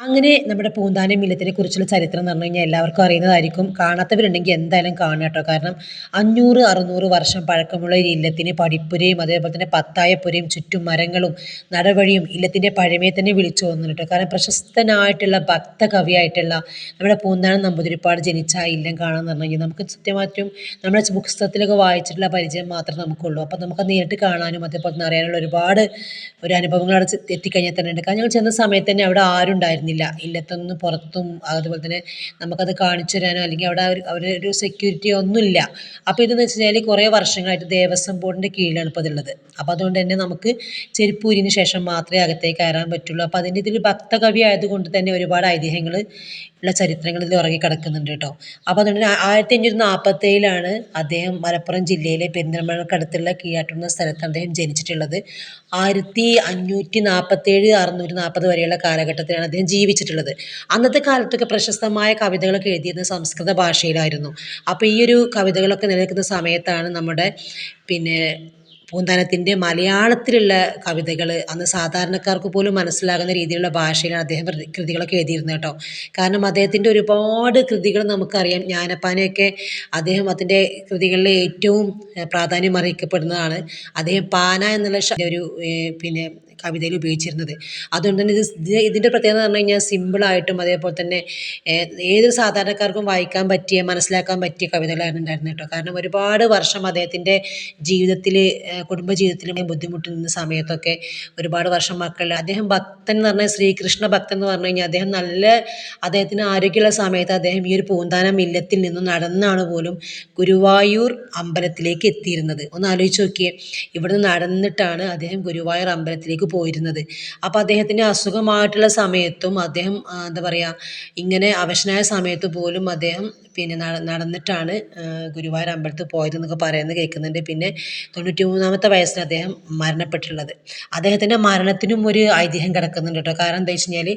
അങ്ങനെ നമ്മുടെ പൂന്താനം മില്ലത്തിനെ കുറിച്ചുള്ള ചരിത്രം എന്ന് പറഞ്ഞു കഴിഞ്ഞാൽ എല്ലാവർക്കും അറിയുന്നതായിരിക്കും. കാണാത്തവരുണ്ടെങ്കിൽ എന്തായാലും കാണുക കേട്ടോ. കാരണം അഞ്ഞൂറ് അറുന്നൂറ് വർഷം പഴക്കമുള്ള ഒരു ഇല്ലത്തിന് പടിപ്പുരയും അതേപോലെ തന്നെ പത്തായപ്പുരയും ചുറ്റും മരങ്ങളും നടവഴിയും ഇല്ലത്തിന്റെ പഴമയെ തന്നെ വിളിച്ചു കേട്ടോ. കാരണം പ്രശസ്തനായിട്ടുള്ള ഭക്തകവിയായിട്ടുള്ള നമ്മുടെ പൂന്താനം നമ്പൂതിരിപ്പാട് ജനിച്ച ആ ഇല്ലം കാണാമെന്ന് പറഞ്ഞു കഴിഞ്ഞാൽ നമുക്ക് സത്യമായിട്ടും നമ്മുടെ പുസ്തകത്തിലൊക്കെ വായിച്ചിട്ടുള്ള പരിചയം മാത്രമേ നമുക്കുള്ളൂ. അപ്പോൾ നമുക്ക് നേരിട്ട് കാണാനും അതേപോലെ തന്നെ അറിയാനുള്ള ഒരുപാട് ഒരു അനുഭവങ്ങൾ അവിടെ എത്തിക്കഴിഞ്ഞാൽ തന്നെ ഉണ്ട്. കാരണം ഞങ്ങൾ ചെന്ന സമയത്ത് തന്നെ അവിടെ ആരും ഉണ്ടായിരുന്നില്ല ഇല്ലത്തൊന്നും പുറത്തും അതുപോലെ തന്നെ നമുക്കത് കാണിച്ചു തരാനോ അല്ലെങ്കിൽ അവിടെ അവർ അവരൊരു സെക്യൂരിറ്റി ഒന്നുമില്ല അപ്പോൾ ഇതെന്ന് വെച്ച് കഴിഞ്ഞാൽ കുറേ വർഷങ്ങളായിട്ട് ദേവസ്വം ബോർഡിന്റെ കീഴിലാണ് ഇപ്പോൾ അതുള്ളത് അപ്പോൾ അതുകൊണ്ട് തന്നെ നമുക്ക് ചെരുപ്പൂരിന് ശേഷം മാത്രമേ അകത്തേക്ക് കയറാൻ പറ്റുള്ളൂ. അപ്പോൾ അതിന്റെ ഇതിൽ ഭക്തകവി ആയതുകൊണ്ട് തന്നെ ഒരുപാട് ഐതിഹ്യങ്ങൾ ഉള്ള ചരിത്രങ്ങൾ ഇതിൽ ഉറങ്ങി കിടക്കുന്നുണ്ട് കേട്ടോ അപ്പോൾ അതുകൊണ്ട് ആയിരത്തി അഞ്ഞൂറ്റി നാൽപ്പത്തേഴിലാണ് അദ്ദേഹം മലപ്പുറം ജില്ലയിലെ പെരിന്തൽമണ്ണക്കടുത്തുള്ള കീഴാറ്റൂർ എന്ന സ്ഥലത്താണ് അദ്ദേഹം ജനിച്ചിട്ടുള്ളത്. ആയിരത്തി അഞ്ഞൂറ്റി നാൽപ്പത്തേഴ് അറുന്നൂറ്റി നാൽപ്പത് വരെയുള്ള കാലഘട്ടത്തിലാണ് അദ്ദേഹം ജീവിച്ചിട്ടുള്ളത്. അന്നത്തെ കാലത്തൊക്കെ പ്രശസ്തമായ കവിതകളൊക്കെ എഴുതിയിരുന്നത് സംസ്കൃത ഭാഷയിലായിരുന്നു. അപ്പോൾ ഈ ഒരു കവിതകളൊക്കെ നിലനിൽക്കുന്ന സമയത്താണ് നമ്മുടെ പിന്നെ പൂന്താനത്തിന്റെ മലയാളത്തിലുള്ള കവിതകൾ അന്ന് സാധാരണക്കാർക്ക് പോലും മനസ്സിലാകുന്ന രീതിയിലുള്ള ഭാഷയിലാണ് അദ്ദേഹം കൃതികളൊക്കെ എഴുതിയിരുന്നത് കേട്ടോ. കാരണം അദ്ദേഹത്തിന്റെ ഒരുപാട് കൃതികൾ നമുക്കറിയാം. ജ്ഞാനപ്പാനയൊക്കെ അദ്ദേഹം അതിന്റെ കൃതികളിലെ ഏറ്റവും പ്രാധാന്യം അറിയിക്കപ്പെടുന്നതാണ് അദ്ദേഹം പാന എന്നുള്ള ഒരു പിന്നെ കവിതയിൽ ഉപയോഗിച്ചിരുന്നത്. അതുകൊണ്ട് തന്നെ ഇത് ഇത് ഇതിന്റെ പ്രത്യേകത എന്ന് പറഞ്ഞു കഴിഞ്ഞാൽ സിമ്പിളായിട്ടും അതേപോലെ തന്നെ ഏതൊരു സാധാരണക്കാർക്കും വായിക്കാൻ പറ്റിയ മനസ്സിലാക്കാൻ പറ്റിയ കവിതകളായിരുന്നു ഉണ്ടായിരുന്നത് കേട്ടോ. കാരണം ഒരുപാട് വർഷം അദ്ദേഹത്തിന്റെ ജീവിതത്തിൽ കുടുംബ ജീവിതത്തിലും ബുദ്ധിമുട്ട് നിന്ന സമയത്തൊക്കെ ഒരുപാട് വർഷം മക്കൾ അദ്ദേഹം ഭക്തൻ എന്ന് പറഞ്ഞാൽ ശ്രീകൃഷ്ണ ഭക്തൻ എന്ന് പറഞ്ഞു കഴിഞ്ഞാൽ അദ്ദേഹം നല്ല അദ്ദേഹത്തിന് ആരോഗ്യമുള്ള സമയത്ത് അദ്ദേഹം ഈ ഒരു പൂന്താനം ഇല്ലത്തിൽ നിന്നും നടന്നാണ് പോലും ഗുരുവായൂർ അമ്പലത്തിലേക്ക് എത്തിയിരുന്നത്. ഒന്ന് ആലോചിച്ച് നോക്കിയേ. ഇവിടുന്ന് നടന്നിട്ടാണ് അദ്ദേഹം ഗുരുവായൂർ അമ്പലത്തിലേക്ക് പോയിരുന്നത് അപ്പോൾ അദ്ദേഹത്തിന് അസുഖമായിട്ടുള്ള സമയത്തും അദ്ദേഹം എന്താ പറയുക ഇങ്ങനെ അവശനായ സമയത്ത് പോലും അദ്ദേഹം പിന്നെ നടന്നിട്ടാണ് ഗുരുവായൂർ അമ്പലത്തിൽ പോയതെന്നൊക്കെ പറയുന്നത് കേൾക്കുന്നുണ്ട്. പിന്നെ തൊണ്ണൂറ്റി മൂന്നാമത്തെ വയസ്സിൽ അദ്ദേഹം മരണപ്പെട്ടിട്ടുള്ളത്. അദ്ദേഹത്തിന്റെ മരണത്തിനും ഒരു ഐതിഹ്യം കിടക്കുന്നുണ്ട് കേട്ടോ. കാരണം എന്താ വെച്ച് കഴിഞ്ഞാൽ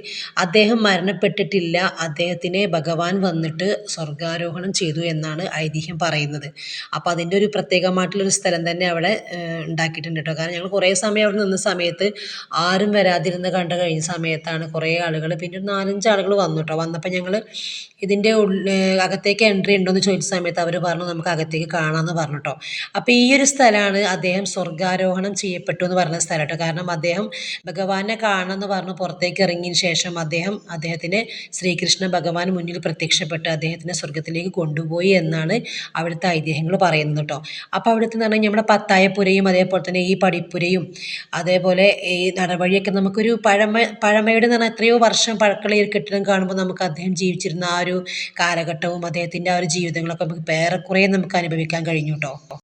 അദ്ദേഹം മരണപ്പെട്ടിട്ടില്ല. അദ്ദേഹത്തിനെ ഭഗവാൻ വന്നിട്ട് സ്വർഗാരോഹണം ചെയ്തു എന്നാണ് ഐതിഹ്യം പറയുന്നത്. അപ്പോൾ അതിന്റെ ഒരു പ്രത്യേകമായിട്ടുള്ളൊരു സ്ഥലം തന്നെ അവിടെ ഉണ്ടാക്കിയിട്ടുണ്ട് കേട്ടോ. കാരണം ഞങ്ങൾ കുറേ സമയം അവിടെ നിന്ന സമയത്ത് ആരും വരാതിരുന്ന് കണ്ട കഴിഞ്ഞ സമയത്താണ് കുറേ ആളുകൾ പിന്നെ ഒരു നാലഞ്ച് ആളുകൾ വന്നു കേട്ടോ വന്നപ്പോൾ ഞങ്ങൾ ഇതിന്റെ അകത്തേക്ക് എൻട്രി ഉണ്ടോ എന്ന് ചോദിച്ച സമയത്ത് അവർ പറഞ്ഞു നമുക്ക് അകത്തേക്ക് കാണാമെന്ന് പറഞ്ഞു കേട്ടോ അപ്പോൾ ഈ ഒരു സ്ഥലമാണ് അദ്ദേഹം സ്വർഗാരോഹണം ചെയ്യപ്പെട്ടു എന്ന് പറഞ്ഞ സ്ഥലം കേട്ടോ കാരണം അദ്ദേഹം ഭഗവാനെ കാണണമെന്ന് പറഞ്ഞു പുറത്തേക്ക് ഇറങ്ങിയതിന് ശേഷം അദ്ദേഹം അദ്ദേഹത്തിന് ശ്രീകൃഷ്ണ ഭഗവാൻ മുന്നിൽ പ്രത്യക്ഷപ്പെട്ട് അദ്ദേഹത്തിനെ സ്വർഗത്തിലേക്ക് കൊണ്ടുപോയി എന്നാണ് അവിടുത്തെ ഐതിഹ്യങ്ങൾ പറയുന്നത് കേട്ടോ. അപ്പോൾ അവിടുത്തെ എന്ന് പറഞ്ഞാൽ നമ്മുടെ പത്തായപ്പുരയും അതേപോലെ തന്നെ ഈ പടിപ്പുരയും അതേപോലെ ഈ നടവഴിയൊക്കെ നമുക്കൊരു പഴമ പഴമയുടെ എന്ന് പറഞ്ഞാൽ എത്രയോ വർഷം പഴക്കമുള്ള ഈ കെട്ടിടം കാണുമ്പോൾ നമുക്ക് അദ്ദേഹം ജീവിച്ചിരുന്ന ആ ഒരു കാലഘട്ടവും അദ്ദേഹത്തിന്റെ ആ ഒരു ജീവിതങ്ങളൊക്കെ നമുക്ക് ഏറെക്കുറെ നമുക്ക് അനുഭവിക്കാൻ കഴിഞ്ഞു കേട്ടോ